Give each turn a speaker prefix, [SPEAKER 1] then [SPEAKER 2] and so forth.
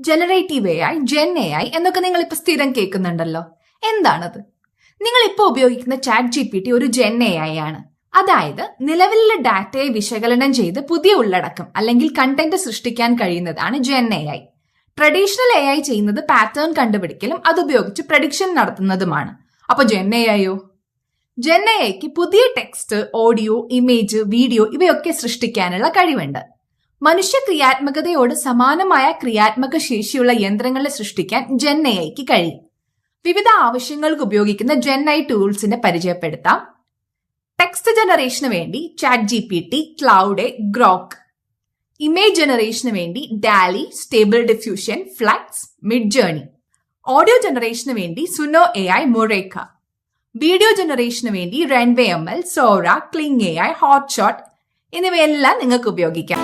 [SPEAKER 1] Generative A I gen A I എന്നൊക്കെ നിങ്ങൾ ഇപ്പൊ സ്ഥിരം കേൾക്കുന്നുണ്ടല്ലോ. എന്താണത്? നിങ്ങൾ ഇപ്പോൾ ഉപയോഗിക്കുന്ന ചാറ്റ് ജി പി ടി ഒരു ജെൻ എ ഐ ആണ്. അതായത് നിലവിലുള്ള ഡാറ്റയെ വിശകലനം ചെയ്ത് പുതിയ ഉള്ളടക്കം അല്ലെങ്കിൽ കണ്ടന്റ് സൃഷ്ടിക്കാൻ കഴിയുന്നതാണ് gen A I traditional A I ചെയ്യുന്നത് പാറ്റേൺ കണ്ടുപിടിക്കലും അതുപയോഗിച്ച് പ്രഡിക്ഷൻ നടത്തുന്നതുമാണ്. അപ്പൊ ജെൻ എ ഐയോ ജെൻ എ ഐക്ക് പുതിയ ടെക്സ്റ്റ് ഓഡിയോ ഇമേജ് വീഡിയോ ഇവയൊക്കെ സൃഷ്ടിക്കാനുള്ള കഴിവുണ്ട്. മനുഷ്യ ക്രിയാത്മകതയോട് സമാനമായ ക്രിയാത്മക ശേഷിയുള്ള യന്ത്രങ്ങളെ സൃഷ്ടിക്കാൻ ജെന്നൈക്ക് കഴിയും. വിവിധ ആവശ്യങ്ങൾക്ക് ഉപയോഗിക്കുന്ന ജെന്നൈ ടൂൾസിനെ പരിചയപ്പെടുത്താം. ടെക്സ്റ്റ് ജനറേഷന് വേണ്ടി chat G P T Claude Grok image ജനറേഷന് വേണ്ടി Dall E stable diffusion Flux Midjourney audio ജനറേഷന് വേണ്ടി Suno A I Mureka video ജനറേഷന് വേണ്ടി Runway M L Sora Kling A I Hotshot എന്നിവയെല്ലാം നിങ്ങൾക്ക് ഉപയോഗിക്കാം.